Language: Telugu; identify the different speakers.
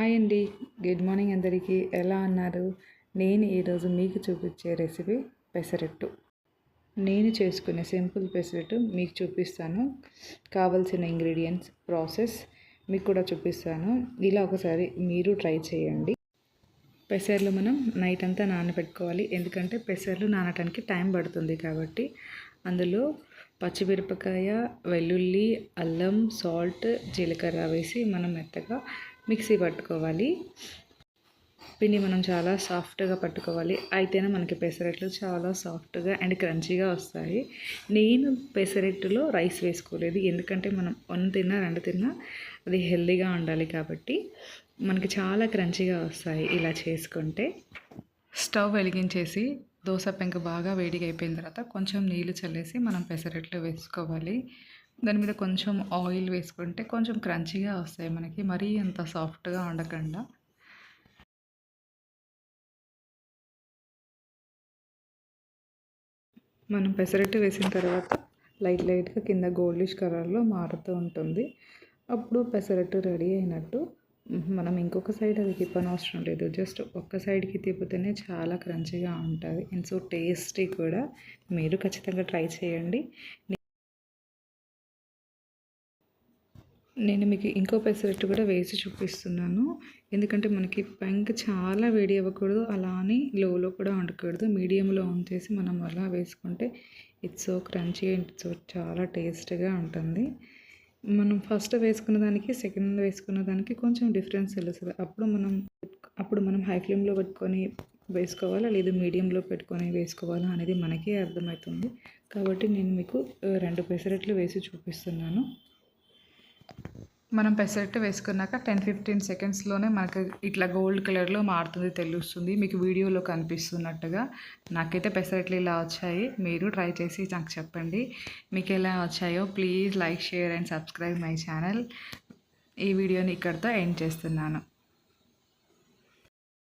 Speaker 1: హాయ్ అండి. గుడ్ మార్నింగ్ అందరికీ. ఎలా అన్నారు నేను ఈరోజు మీకు చూపించే రెసిపీ పెసరట్టు. నేను చేసుకునే సింపుల్ పెసరట్టు మీకు చూపిస్తాను. కావలసిన ఇంగ్రీడియంట్స్ ప్రాసెస్ మీకు కూడా చూపిస్తాను. ఇలా ఒకసారి మీరు ట్రై చేయండి. పెసర్లు మనం నైట్ అంతా నానబెట్టుకోవాలి. ఎందుకంటే పెసర్లు నానటానికి టైం పడుతుంది కాబట్టి అందులో పచ్చిమిరపకాయ వెల్లుల్లి అల్లం సాల్ట్ జీలకర్ర వేసి మనం మెత్తగా మిక్సీ పట్టుకోవాలి. పిండి మనం చాలా సాఫ్ట్గా పట్టుకోవాలి. అయితేనే మనకి పెసరట్లు చాలా సాఫ్ట్గా అండ్ క్రంచీగా వస్తాయి. నేను పెసరట్టులో రైస్ వేసుకోలేదు. ఎందుకంటే మనం వన్ తిన్నా రెండు తిన్నా అది హెల్దీగా ఉండాలి కాబట్టి మనకి చాలా క్రంచీగా వస్తాయి ఇలా చేసుకుంటే. స్టవ్ వెలిగించేసి దోశ పెంక బాగా వేడిగా అయిపోయిన తర్వాత కొంచెం నీళ్ళు చల్లేసి మనం పెసరట్లు వేసుకోవాలి. దాని మీద కొంచెం ఆయిల్ వేసుకుంటే కొంచెం క్రంచీగా వస్తాయి మనకి. మరీ అంత సాఫ్ట్గా ఉండకుండా. మనం పెసరట్టు వేసిన తర్వాత లైట్ లైట్గా కింద గోల్డిష్ కలర్లో మారుతూ ఉంటుంది. అప్పుడు పెసరట్టు రెడీ అయినట్టు మనం ఇంకొక సైడ్ అది తిప్పనవసరం లేదు. జస్ట్ ఒక్క సైడ్కి తిప్పితేనే చాలా క్రంచీగా ఉంటుంది. అండ్ సో టేస్టీ కూడా. మీరు ఖచ్చితంగా ట్రై చేయండి. నేను మీకు ఇంకో పెసరట్టు కూడా వేసి చూపిస్తున్నాను. ఎందుకంటే మనకి పెంక చాలా వేడి అవ్వకూడదు. అలా అని లోలో కూడా ఉండకూడదు. మీడియంలో ఉంచేసి మనం అలా వేసుకుంటే it's so crunchy and so చాలా టేస్ట్గా ఉంటుంది. మనం ఫస్ట్ వేసుకున్న దానికి సెకండ్ వేసుకున్న దానికి కొంచెం డిఫరెన్స్ తెలుస్తుంది. అప్పుడు మనం అప్పుడు మనం హై ఫ్లేమ్లో పెట్టుకొని వేసుకోవాలా? లేదు మీడియంలో పెట్టుకొని వేసుకోవాలా అనేది మనకే అర్థమవుతుంది. కాబట్టి నేను మీకు రెండు పెసరట్లు వేసి చూపిస్తున్నాను. మనం పెసరెట్ వేసుకున్నాక టెన్ ఫిఫ్టీన్ సెకండ్స్లోనే మనకు ఇట్లా గోల్డ్ కలర్లో మారుతుంది తెలుస్తుంది. మీకు వీడియోలో కనిపిస్తున్నట్టుగా. నాకైతే పెసరట్లు ఇలా వచ్చాయి. మీరు ట్రై చేసి నాకు చెప్పండి. మీకు ఎలా వచ్చాయో please like share and subscribe my channel ఈ వీడియోని ఇక్కడితో ఎండ్ చేస్తున్నాను.